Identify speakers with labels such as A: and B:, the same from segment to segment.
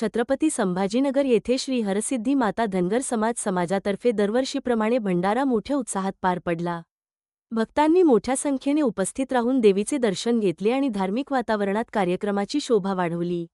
A: छत्रपती संभाजीनगर येथे श्री हरसिद्धी माता धनगर समाज समाजातर्फे दरवर्षीप्रमाणे भंडारा मोठ्या उत्साहात पार पडला. भक्तांनी मोठ्या संख्येने उपस्थित राहून देवीचे दर्शन घेतले आणि धार्मिक वातावरणात कार्यक्रमाची शोभा वाढवली.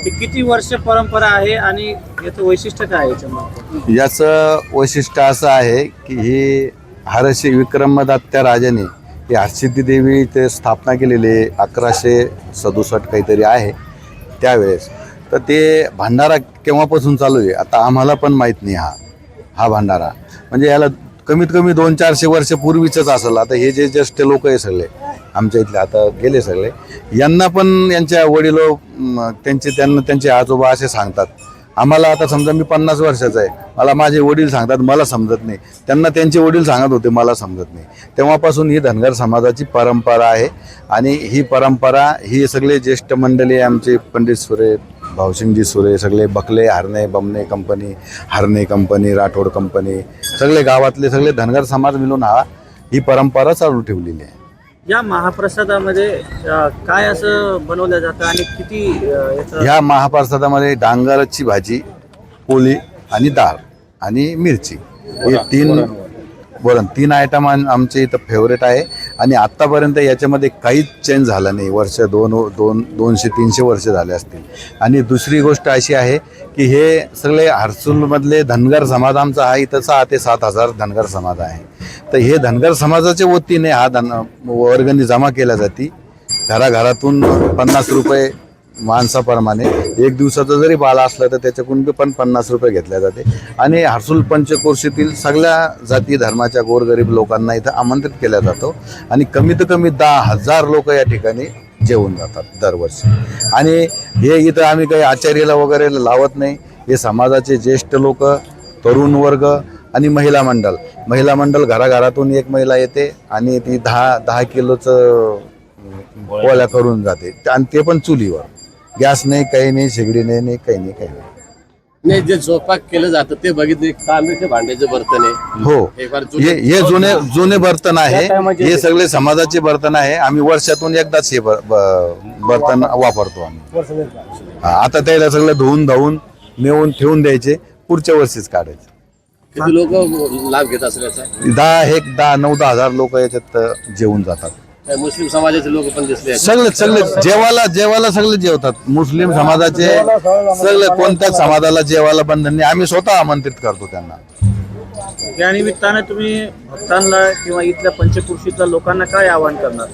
B: ते किती वर्ष परंपरा आहे आणि याचं वैशिष्ट्य काय आहे
C: याचं वैशिष्ट्य असं आहे की ही हरशी विक्रमदत्त्या राजाने ही हर्षिद्धी देवी ते स्थापना केलेली आहे अकराशे सदुसष्ट काहीतरी आहे त्यावेळेस. तर ते भांडारा केव्हापासून चालू आहे? आता आम्हाला पण माहीत नाही हा हा भांडारा. म्हणजे याला कमीत कमी दोन चारशे वर्ष पूर्वीचंच असेल. आता हे जे ज्येष्ठ लोक आहे सगळे आमच्या इथले आता गेले सगळे यांना पण यांच्या वडील त्यांचे त्यांना त्यांचे आजोबा असे सांगतात. आम्हाला आता समजा मी पन्नास वर्षाचा आहे. मला माझे वडील सांगतात मला समजत नाही. त्यांना त्यांचे वडील सांगत होते मला समजत नाही. तेव्हापासून ही धनगर समाजाची परंपरा आहे. आणि ही परंपरा ही सगळे ज्येष्ठ मंडळी आहे आमचे पंडित सुरे भावसिंगजी सुरे सगळे Bulkley Harne बमणे company Harne company Rathod company सगळे गावातले सगळे धनगर समाज मिळून हा ही परंपरा चालू ठेवलेली आहे.
B: या महाप्रसादामध्ये काय असं बनवलं जातं आणि किती
C: ह्या महाप्रसादामध्ये डांगराची भाजी पोळी आणि डाळ आणि मिरची. हे तीन वरण. तीन आयटम आमचे इथं फेवरेट आहे. आणि आत्तापर्यंत याच्यामध्ये काहीच चेंज झालं नाही. वर्ष दोन दोन दोनशे तीनशे वर्ष झाले असतील. आणि दुसरी गोष्ट अशी आहे की हे सगळे हर्सूलमधले धनगर समाज आमचा हा इथं सहा ते सात हजार धनगर समाज आहे. तर हे धनगर समाजाच्या वतीने हा धन वर्गणी जमा केल्या जाते. घराघरातून पन्नास रुपये माणसाप्रमाणे. एक दिवसाचं जरी बाळ असलं तर त्याच्याकडून बी पण पन्नास रुपये घेतल्या जाते. आणि हर्सुल पंचकोशीतील सगळ्या जाती धर्माच्या गोरगरीब लोकांना इथं आमंत्रित केल्या जातो. आणि कमीत कमी दहा हजार लोक या ठिकाणी जेवून जातात दरवर्षी. आणि हे इथं आम्ही काही आचार्याला वगैरे लावत नाही. हे समाजाचे ज्येष्ठ लोक तरुण वर्ग आणि महिला मंडळ महिला मंडळ घराघरातून एक महिला येते आणि ती दहा दहा किलोचं पोळ्या करून जाते. आणि ते पण चुलीवर. गॅस नाही काही नाही शेगडी नाही नाही काही नाही काही नाही.
D: नाही जे स्वयंपाक केलं जातं ते बघितले तांदूळचे भांड्याचे बर्तन आहे.
C: हो.
D: हे
C: हे
D: जुने-
C: हे जुने जुने बर्तन आहे. हे सगळे समाजाचे बर्तन आहे. आम्ही वर्षातून एकदाच हे ब- बर्तन वापरतो आम्ही. हा, आता त्याला सगळं धुवून धावून नेऊन ठेवून द्यायचे. पुढच्या वर्षीच काढायचे.
D: किती लोक लाभ घेत असेल याचा
C: दहा एक दहा नऊ दहा हजार लोक याच्यात अ, जेवून जातात.
D: काय मुस्लिम समाजाचे लोक पण दिसले.
C: सगळे सगळे जेवायला जेवायला सगळे जेवतात. मुस्लिम समाजाचे सगळे कोणत्याच समाजाला जेवायला बंधन नाही. आम्ही स्वतः आमंत्रित करतो त्यांना.
B: या निमित्ताने तुम्ही भक्तांना किंवा इथल्या पंचकृषीतल्या लोकांना काय आवाहन करणार?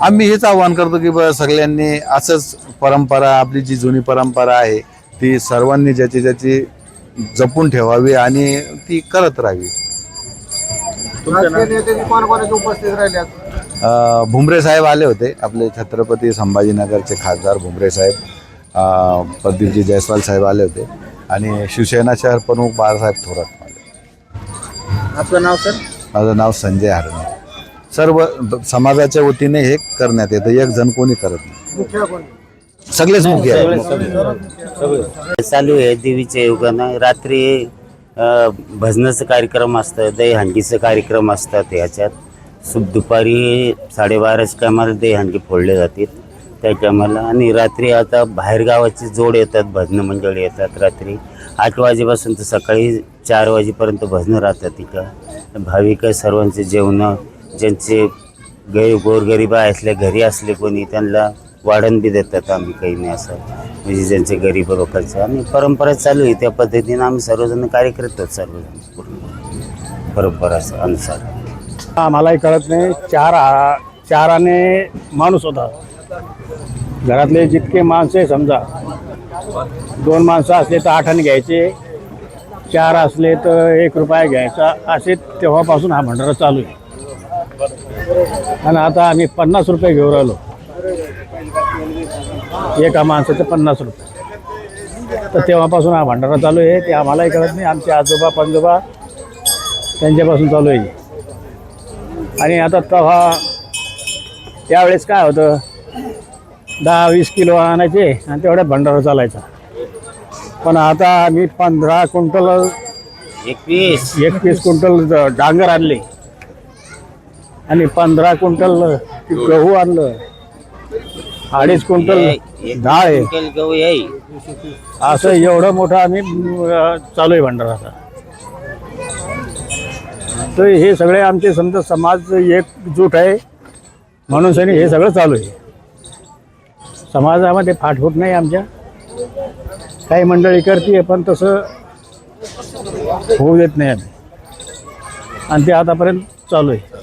C: आम्ही हेच आवाहन करतो की बा सगळ्यांनी असंच परंपरा आपली जी जुनी परंपरा आहे ती सर्वांनी ज्याची ज्याची जपून ठेवावी आणि ती करत राहावी.
B: तुमचं नाव?
C: अ, भुमरे साहेब आले होते आपले छत्रपती संभाजीनगरचे खासदार भुमरे साहेब. अ, प्रदीपजी जयस्वाल साहेब आले होते आणि शिवसेना शहर प्रमुख बाळासाहेब थोरात आले
B: आपलं नाव सर?
C: माझं नाव संजय हरणे. सर्व समाजाच्या वतीने हे करण्यात येतं एक जण कोणी करत नाही. सगळेच मुख्य
E: चालू आहे देवीच्या युगानं रात्री भजनाचं कार्यक्रम असतं दहीहंडीचं कार्यक्रम असतात ह्याच्यात सुप दुपारी साडेबाराच्या टायमाला दहीहंडी फोडले जातात त्या टायमाला आणि रात्री आता बाहेरगावाची जोड येतात भजनं मंडळी येतात रात्री. आठ वाजेपासून तर सकाळी चार वाजेपर्यंत भजनं राहतात तिथं भाविक सर्वांचे जेवणं ज्यांचे गै गोरगरीब असले घरी असले कोणी त्यांना वाढण बी देतात आम्ही काही नाही असं. म्हणजे ज्यांचे गरीब लोकांचं. आणि परंपरा चालू आहे त्या पद्धतीनं आम्ही सर्वजण कार्य करतो सर्वजण. पूर्ण. परंपरा अनुसार.
F: आम्हालाही कळत नाही. चार चाराने माणूस होता. घरातले जितके माणसं आहे समजा दोन माणसं असले तर आठाने घ्यायचे चार असले तर एक रुपया घ्यायचा असे तेव्हापासून हा भंडारा चालू आहे. आणि आता आम्ही पन्नास रुपये घेऊन राहिलो. एका माणसाचे पन्नास रुपये. तर तेव्हापासून हा भंडारा चालू आहे. ते आम्हालाही कळत नाही. आमचे आजोबा पंजोबा त्यांच्यापासून चालू आहे. आणि आता तेव्हा त्यावेळेस काय होतं? दहा वीस किलो आणायचे आणि तेवढ्यात भंडारा चालायचा. पण आता आम्ही पंधरा क्विंटल
E: एकवीस.
F: एकवीस क्विंटल डांगर आणले. आणि पंधरा क्विंटल गहू आणलं. अडीच क्विंटल डाळ आहे. असं एवढं मोठं आम्ही चालू आहे भंडाराचा तर हे सगळे आमचे समजा समाज एकजूट आहे. म्हणून सनी हे सगळं चालू आहे. समाजामध्ये फाटफूट नाही आमच्या. काही मंडळी करते पण तसं होऊ देत नाही आम्ही. आणि ते आतापर्यंत चालू आहे.